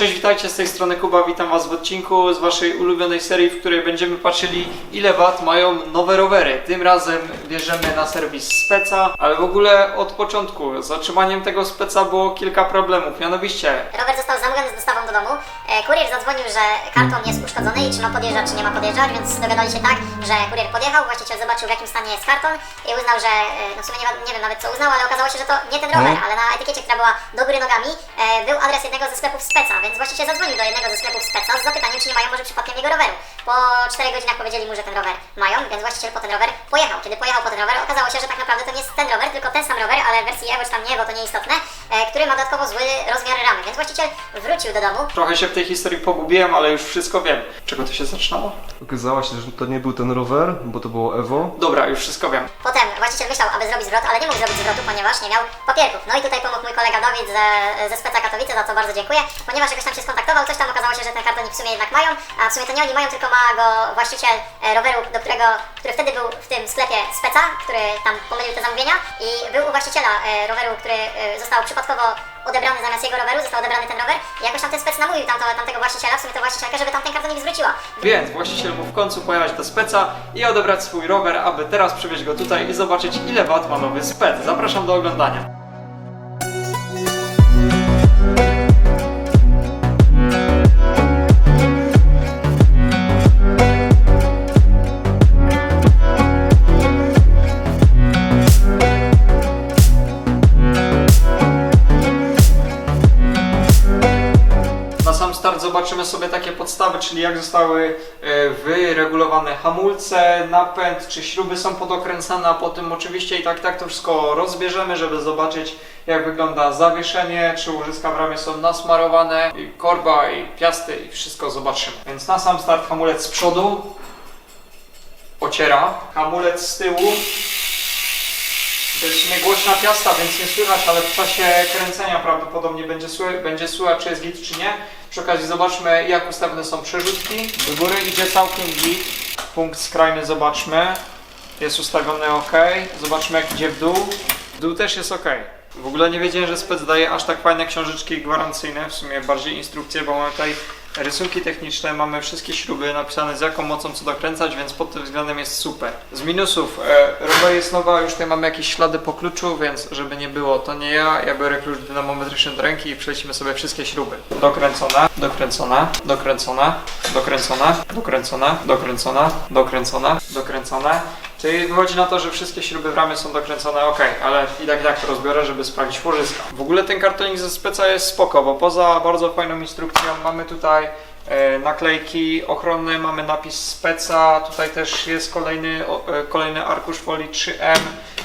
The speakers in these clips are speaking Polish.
Cześć, witajcie z tej strony Kuba, witam Was w odcinku z Waszej ulubionej serii, w której będziemy patrzyli ile wat mają nowe rowery. Tym razem bierzemy na serwis Speca, ale w ogóle od początku. Z otrzymaniem tego Speca było kilka problemów, mianowicie Rower został zamówiony z dostawą do domu. E, kurier zadzwonił, że karton jest uszkodzony i czy ma podjeżdżać, czy nie ma podjeżdżać, więc dogadali się tak, że kurier podjechał, właściciel zobaczył w jakim stanie jest karton i uznał, że, e, no w sumie nie, nie wiem nawet co uznał, ale okazało się, że to nie ten rower, ale na etykiecie, która była do góry nogami, e, był adres jednego ze sklepów Speca, więc właściciel zadzwonił do jednego ze sklepów Speca z zapytaniem, czy nie mają może przypadkiem jego roweru. Po 4 godzinach powiedzieli mu, że ten rower mają, więc właściciel po ten rower pojechał. Kiedy pojechał po ten rower, okazało się, że tak naprawdę to nie jest ten rower, tylko ten sam rower, ale w wersji Evo czy tam nie, bo to nieistotne, e, który ma dodatkowo zły rozmiar ramy, więc właściciel wrócił do domu, trochę się w tej historii pogubiłem, ale już wszystko wiem. Czego to się zaczynało? Okazało się, że to nie był ten rower, bo to było Evo. Dobra, już wszystko wiem. Potem właściciel myślał, aby zrobić zwrot, ale nie mógł zrobić zwrotu, ponieważ nie miał papierków. No i tutaj pomógł mój kolega Dawid ze, ze Speca Katowice, za co bardzo dziękuję, ponieważ jakoś tam się skontaktował, coś tam okazało się, że ten kartonik w sumie jednak mają, a w sumie to nie oni mają, tylko ma go właściciel e, roweru, do którego, który wtedy był w tym sklepie Speca, który tam pomylił te zamówienia i był u właściciela e, roweru, który e, został przypadkowo odebrany zamiast jego roweru, został odebrany ten rower i jakoś tam ten Spec namówił tamto, tamtego właściciela, w sumie to właścicielkę, żeby tam ten kartonik zwróciła. Więc właściciel mógł w końcu pojechać do Speca i odebrać swój rower, aby teraz przywieźć go tutaj i zobaczyć ile wat ma nowy Spec. Zapraszam do oglądania. Zobaczymy sobie takie podstawy, czyli jak zostały e, wyregulowane hamulce, napęd, czy śruby są podokręcane, a potem oczywiście i tak tak to wszystko rozbierzemy, żeby zobaczyć jak wygląda zawieszenie, czy łożyska w ramie są nasmarowane, i korba i piasty i wszystko zobaczymy. Więc na sam start hamulec z przodu ociera, hamulec z tyłu to jest w sumie głośna piasta, więc nie słychać, ale w czasie kręcenia prawdopodobnie będzie, sły, będzie słychać, czy jest git, czy nie. Przy okazji zobaczmy, jak ustawione są przerzutki. Do góry idzie całkiem git. Punkt skrajny zobaczmy. Jest ustawiony ok. Zobaczmy, jak idzie w dół. W dół też jest ok. W ogóle nie wiedziałem, że spec daje aż tak fajne książeczki gwarancyjne, w sumie bardziej instrukcje, bo mamy tutaj rysunki techniczne, mamy wszystkie śruby napisane z jaką mocą co dokręcać, więc pod tym względem jest super. Z minusów, e, rower jest nowa, już tutaj mamy jakieś ślady po kluczu, więc żeby nie było, to nie ja, ja biorę klucz dynamometryczny do ręki i przelecimy sobie wszystkie śruby. Dokręcone, dokręcone, dokręcone, dokręcone, dokręcone, dokręcone, dokręcone, dokręcone. Czyli wychodzi na to, że wszystkie śruby w ramie są dokręcone ok, ale i tak i tak to rozbiorę, żeby sprawdzić łożyska. W ogóle ten kartonik ze speca jest spoko, bo poza bardzo fajną instrukcją mamy tutaj e, naklejki ochronne, mamy napis speca, tutaj też jest kolejny, e, kolejny arkusz folii 3M,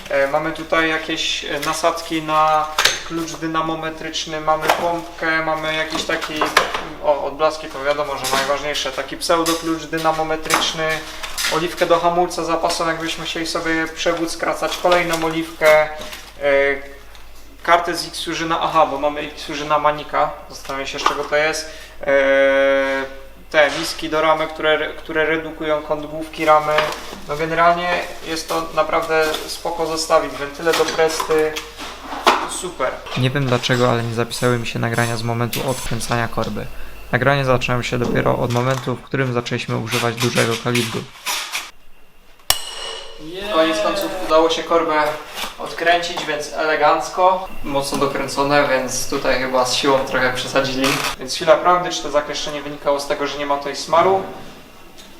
e, mamy tutaj jakieś nasadki na klucz dynamometryczny, mamy pompkę, mamy jakiś taki, o odblaski to wiadomo, że najważniejsze, taki pseudoklucz dynamometryczny, oliwkę do hamulca zapasową, jakbyśmy chcieli sobie przewód skracać, kolejną oliwkę, e, kartę z X-Fusiona, aha, bo mamy X-Fusiona Manika, zastanawiam się z czego to jest, e, te miski do ramy, które, które redukują kąt główki ramy, no generalnie jest to naprawdę spoko zostawić, wentyle do presty, super. Nie wiem dlaczego, ale nie zapisały mi się nagrania z momentu odkręcania korby. Nagrania zaczęły się dopiero od momentu, w którym zaczęliśmy używać dużego kalibru. Koniec końców udało się korbę odkręcić, więc elegancko. Mocno dokręcone, więc tutaj chyba z siłą trochę przesadzili. Więc chwila prawdy, czy to zakleszczenie wynikało z tego, że nie ma tutaj smaru?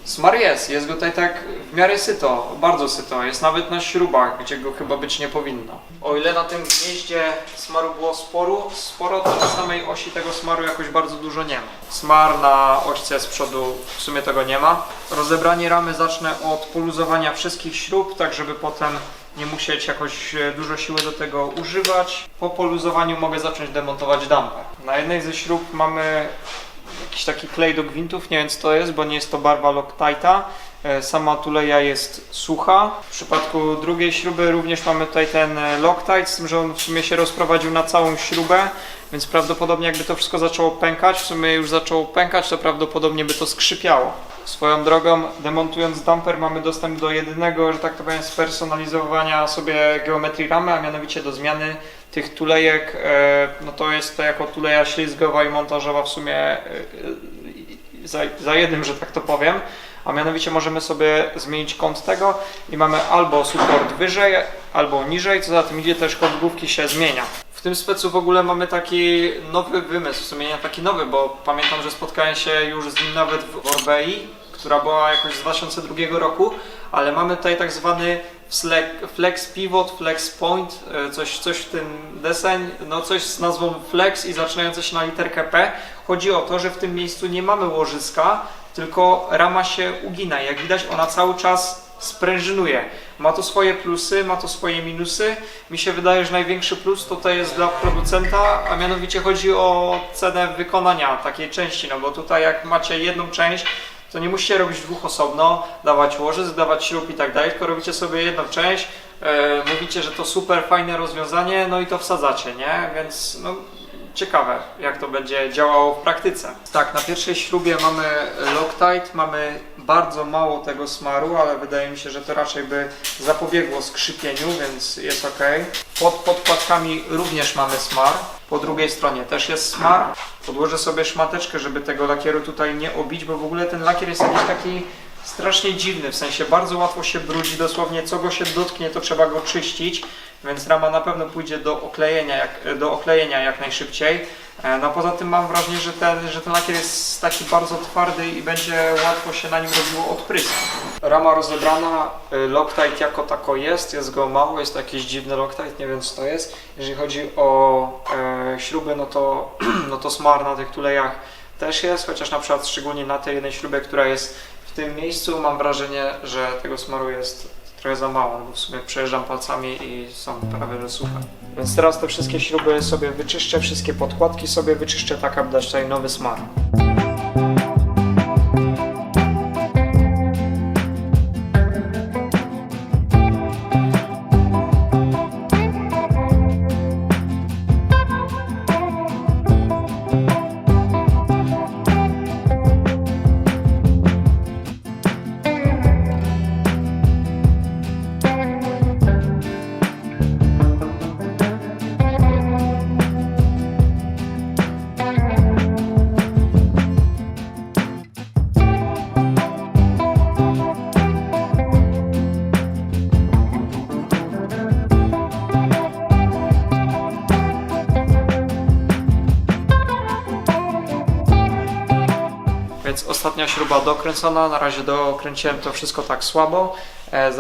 Smar jest, jest go tutaj tak w miarę syto, bardzo syto, jest nawet na śrubach, gdzie go chyba być nie powinno. O ile na tym gnieździe smaru było sporo, sporo to na samej osi tego smaru jakoś bardzo dużo nie ma. Smar na ośce z przodu w sumie tego nie ma. Rozebranie ramy zacznę od poluzowania wszystkich śrub, tak żeby potem nie musieć jakoś e, dużo siły do tego używać. Po poluzowaniu mogę zacząć demontować dampę. Na jednej ze śrub mamy jakiś taki klej do gwintów, nie wiem co to jest, bo nie jest to barwa Loctite'a. E, Sama tuleja jest sucha. W przypadku drugiej śruby również mamy tutaj ten e, Loctite, z tym, że on w sumie się rozprowadził na całą śrubę, więc prawdopodobnie jakby to wszystko zaczęło pękać, w sumie już zaczęło pękać, to prawdopodobnie by to skrzypiało. Swoją drogą, demontując damper mamy dostęp do jedynego, że tak to powiem, spersonalizowania sobie geometrii ramy, a mianowicie do zmiany tych tulejek, e, no to jest to jako tuleja ślizgowa i montażowa w sumie e, za, za jednym, że tak to powiem. A mianowicie możemy sobie zmienić kąt tego i mamy albo support wyżej, albo niżej, co za tym idzie też kąt główki się zmienia. W tym specu w ogóle mamy taki nowy wymysł, w sumie nie taki nowy, bo pamiętam, że spotkałem się już z nim nawet w Orbei, która była jakoś z 2002 roku, ale mamy tutaj tak zwany flex- pivot, flex point, e, coś, coś w tym deseń, no coś z nazwą flex i zaczynające się na literkę P. Chodzi o to, że w tym miejscu nie mamy łożyska, tylko rama się ugina. Jak widać, ona cały czas sprężynuje. Ma to swoje plusy, ma to swoje minusy. Mi się wydaje, że największy plus tutaj jest dla producenta, a mianowicie chodzi o cenę wykonania takiej części, no bo tutaj jak macie jedną część, to nie musicie robić dwóch osobno, dawać łożysk, dawać śrub i tak dalej, tylko robicie sobie jedną część, e, mówicie, że to super fajne rozwiązanie, no i to wsadzacie, nie? Więc no, ciekawe, jak to będzie działało w praktyce. Tak, na pierwszej śrubie mamy Loctite, mamy bardzo mało tego smaru, ale wydaje mi się, że to raczej by zapobiegło skrzypieniu, więc jest ok. Pod podkładkami również mamy smar. Po drugiej stronie też jest smar. Podłożę sobie szmateczkę, żeby tego lakieru tutaj nie obić, bo w ogóle ten lakier jest jakiś taki strasznie dziwny, w sensie bardzo łatwo się brudzi, dosłownie co go się dotknie, to trzeba go czyścić, więc rama na pewno pójdzie do oklejenia jak, do oklejenia jak najszybciej. E, No poza tym mam wrażenie, że ten, że ten lakier jest taki bardzo twardy i będzie łatwo się na nim robiło odpryski. Rama rozebrana, y, Loctite jako tako jest, jest go mało, jest jakiś dziwny Loctite, nie wiem co to jest. Jeżeli chodzi o e, śruby, no to, no to smar na tych tulejach też jest, chociaż na przykład szczególnie na tej jednej śrubie, która jest tym miejscu, mam wrażenie, że tego smaru jest trochę za mało, no bo w sumie przejeżdżam palcami i są prawie że suche. Więc teraz te wszystkie śruby sobie wyczyszczę, wszystkie podkładki sobie wyczyszczę, tak aby dać tutaj nowy smar. Ostatnia śruba dokręcona, na razie dokręciłem to wszystko tak słabo. E,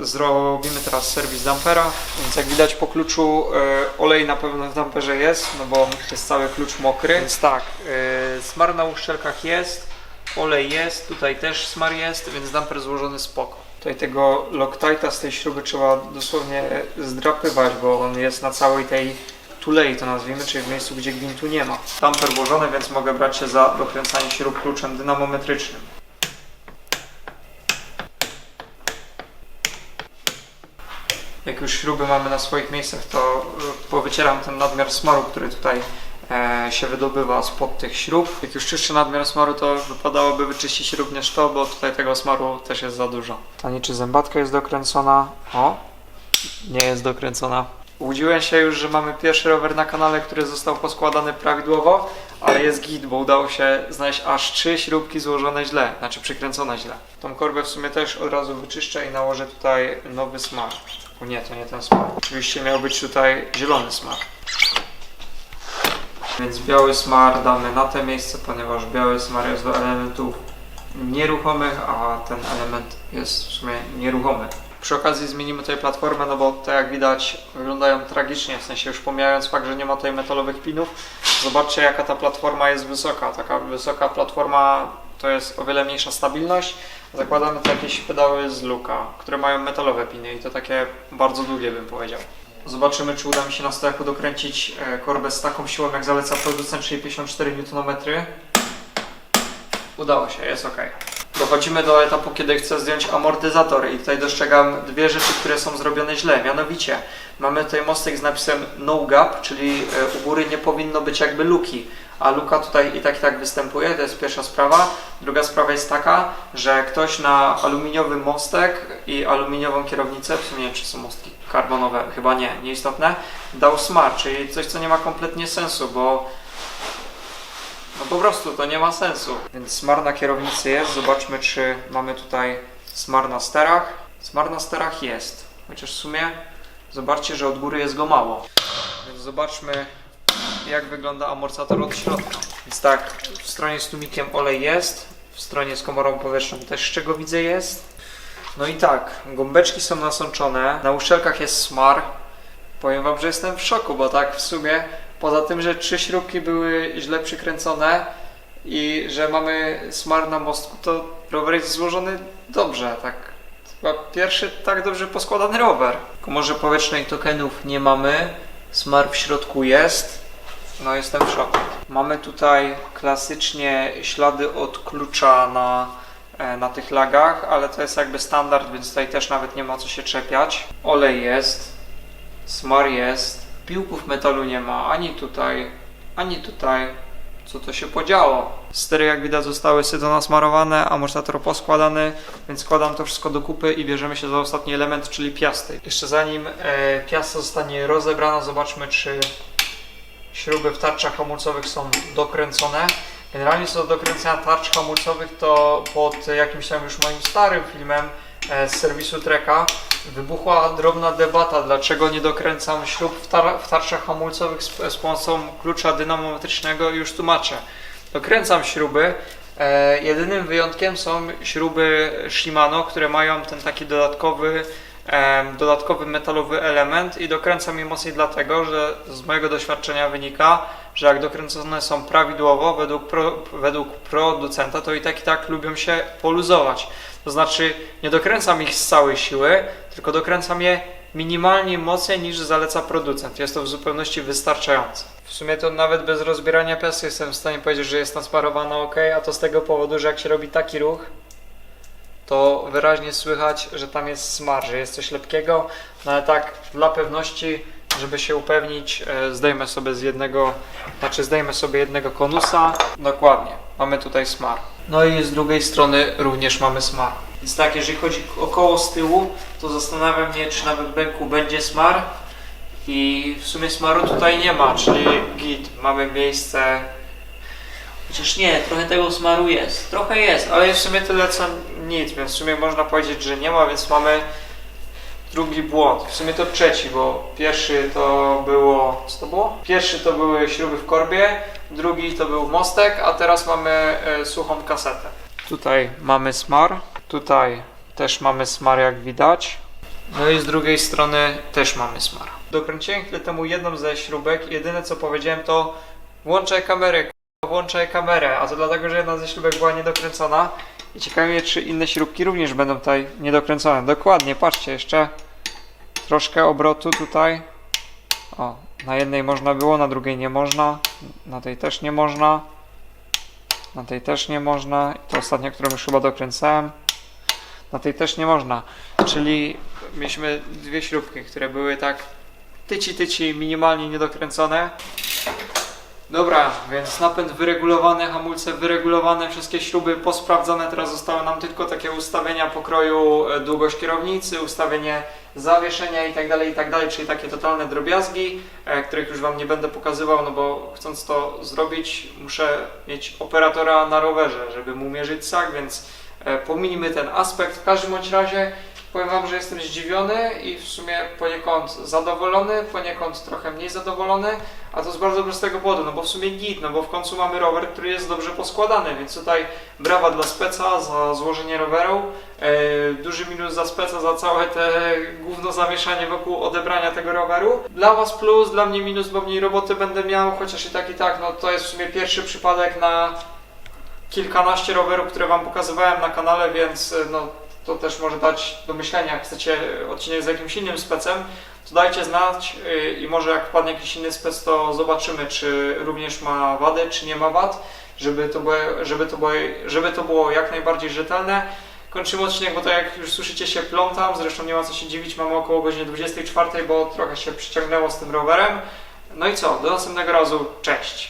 zrobimy teraz serwis dampera, więc jak widać po kluczu e, olej na pewno w damperze jest, no bo jest cały klucz mokry. Więc tak, e, smar na uszczelkach jest, olej jest, tutaj też smar jest, więc damper złożony spoko. Tutaj tego Loctite'a z tej śruby trzeba dosłownie zdrapywać, bo on jest na całej tej tulei to nazwijmy, czyli w miejscu, gdzie gwintu nie ma. Damper włożony, więc mogę brać się za dokręcanie śrub kluczem dynamometrycznym. Jak już śruby mamy na swoich miejscach, to y, powycieram ten nadmiar smaru, który tutaj e, się wydobywa spod tych śrub. Jak już czyszczę nadmiar smaru, to wypadałoby wyczyścić również to, bo tutaj tego smaru też jest za dużo. Ani czy zębatka jest dokręcona? O, nie jest dokręcona. Łudziłem się już, że mamy pierwszy rower na kanale, który został poskładany prawidłowo, ale jest git, bo udało się znaleźć aż trzy śrubki złożone źle, znaczy przykręcone źle. Tą korbę w sumie też od razu wyczyszczę i nałożę tutaj nowy smar. O nie, to nie ten smar. Oczywiście miał być tutaj zielony smar. Więc biały smar damy na te miejsce, ponieważ biały smar jest do elementów nieruchomych, a ten element jest w sumie nieruchomy. Przy okazji zmienimy tutaj platformę, no bo tak jak widać wyglądają tragicznie, w sensie już pomijając fakt, że nie ma tutaj metalowych pinów. Zobaczcie jaka ta platforma jest wysoka. Taka wysoka platforma to jest o wiele mniejsza stabilność. Zakładamy tu jakieś pedały z luka, które mają metalowe piny i to takie bardzo długie bym powiedział. Zobaczymy, czy uda mi się na stojaku dokręcić e, korbę z taką siłą, jak zaleca producent, czyli 54 Nm. Udało się, jest ok. Dochodzimy do etapu, kiedy chcę zdjąć amortyzator i tutaj dostrzegam dwie rzeczy, które są zrobione źle. Mianowicie mamy tutaj mostek z napisem no gap, czyli e, u góry nie powinno być jakby luki, a luka tutaj i tak i tak występuje, to jest pierwsza sprawa. Druga sprawa jest taka, że ktoś na aluminiowy mostek i aluminiową kierownicę, w sumie czy są mostki, karbonowe, chyba nie, nieistotne, dał smar, czyli coś, co nie ma kompletnie sensu, bo no po prostu to nie ma sensu. Więc smar na kierownicy jest, zobaczmy czy mamy tutaj smar na sterach. Smar na sterach jest, chociaż w sumie zobaczcie, że od góry jest go mało. Więc zobaczmy jak wygląda amortyzator od środka. Więc tak, w stronie z tłumikiem olej jest, w stronie z komorą powietrzną też z czego widzę jest. No i tak, gąbeczki są nasączone, na uszczelkach jest smar. Powiem wam, że jestem w szoku, bo tak w sumie poza tym, że trzy śrubki były źle przykręcone i że mamy smar na mostku, to rower jest złożony dobrze, tak chyba pierwszy tak dobrze poskładany rower. W komorze powietrznej tokenów nie mamy, smar w środku jest, no jestem w szoku. Mamy tutaj klasycznie ślady od klucza na, e, na tych lagach, ale to jest jakby standard, więc tutaj też nawet nie ma co się czepiać. Olej jest, smar jest, piłków metalu nie ma ani tutaj, ani tutaj. Co to się podziało? Stery jak widać zostały syto nasmarowane, amortyzator poskładany, więc składam to wszystko do kupy i bierzemy się za ostatni element, czyli piasty. Jeszcze zanim e, piasta zostanie rozebrana, zobaczmy czy śruby w tarczach hamulcowych są dokręcone. Generalnie co do dokręcania tarcz hamulcowych, to pod jakimś tam już moim starym filmem z serwisu Treka wybuchła drobna debata, dlaczego nie dokręcam śrub w, tar- w tarczach hamulcowych z, z pomocą klucza dynamometrycznego i już tłumaczę. Dokręcam śruby. E, jedynym wyjątkiem są śruby Shimano, które mają ten taki dodatkowy dodatkowy metalowy element i dokręcam je mocniej dlatego, że z mojego doświadczenia wynika, że jak dokręcone są prawidłowo według, pro, według producenta, to i tak i tak lubią się poluzować. To znaczy nie dokręcam ich z całej siły, tylko dokręcam je minimalnie mocniej niż zaleca producent. Jest to w zupełności wystarczające. W sumie to nawet bez rozbierania piasku jestem w stanie powiedzieć, że jest nasmarowana ok, a to z tego powodu, że jak się robi taki ruch, to wyraźnie słychać, że tam jest smar, że jest coś lepkiego, no ale tak dla pewności, żeby się upewnić, e, zdejmę sobie z jednego, znaczy zdejmę sobie jednego konusa. Dokładnie, mamy tutaj smar. No i z drugiej strony również mamy smar. Więc tak, jeżeli chodzi o koło z tyłu, to zastanawiam mnie, czy na bębenku będzie smar. I w sumie smaru tutaj nie ma, czyli git. Mamy miejsce Chociaż nie, trochę tego smaru jest. Trochę jest, ale w sumie tyle co nic, więc w sumie można powiedzieć, że nie ma, więc mamy drugi błąd. W sumie to trzeci, bo pierwszy to było. Co to było? Pierwszy to były śruby w korbie, drugi to był mostek, a teraz mamy e, suchą kasetę. Tutaj mamy smar, tutaj też mamy smar jak widać. No i z drugiej strony też mamy smar. Dokręciłem chwilę temu jedną ze śrubek jedyne co powiedziałem to włączaj kamerę, włączaj kamerę, a to dlatego, że jedna ze śrubek była niedokręcona i ciekawi mnie, czy inne śrubki również będą tutaj niedokręcone. Dokładnie, patrzcie, jeszcze troszkę obrotu tutaj. O, na jednej można było, na drugiej nie można, na tej też nie można, na tej też nie można i to ostatnia, którą już chyba dokręcałem. Na tej też nie można, czyli mieliśmy dwie śrubki, które były tak tyci tyci minimalnie niedokręcone. Dobra, więc napęd wyregulowany, hamulce wyregulowane, wszystkie śruby posprawdzone. Teraz zostały nam tylko takie ustawienia pokroju e, długość kierownicy, ustawienie zawieszenia itd., itd., czyli takie totalne drobiazgi, e, których już Wam nie będę pokazywał, no bo chcąc to zrobić, muszę mieć operatora na rowerze, żeby mu mierzyć sak, więc e, pominijmy ten aspekt. W każdym bądź razie powiem Wam, że jestem zdziwiony i w sumie poniekąd zadowolony, poniekąd trochę mniej zadowolony, a to z bardzo prostego powodu, no bo w sumie git, no bo w końcu mamy rower, który jest dobrze poskładany, więc tutaj brawa dla speca za złożenie roweru, e, duży minus za speca za całe te gówno zamieszanie wokół odebrania tego roweru. Dla Was plus, dla mnie minus, bo mniej roboty będę miał, chociaż i tak i tak, no to jest w sumie pierwszy przypadek na kilkanaście rowerów, które Wam pokazywałem na kanale, więc e, no to też może dać do myślenia, jak chcecie odcinek z jakimś innym specem, to dajcie znać yy, i może jak wpadnie jakiś inny spec, to zobaczymy, czy również ma wady, czy nie ma wad, żeby to było, żeby to było, żeby to było jak najbardziej rzetelne. Kończymy odcinek, bo tak jak już słyszycie się plątam, zresztą nie ma co się dziwić, mamy około godziny 24, bo trochę się przyciągnęło z tym rowerem. No i co, do następnego razu, cześć!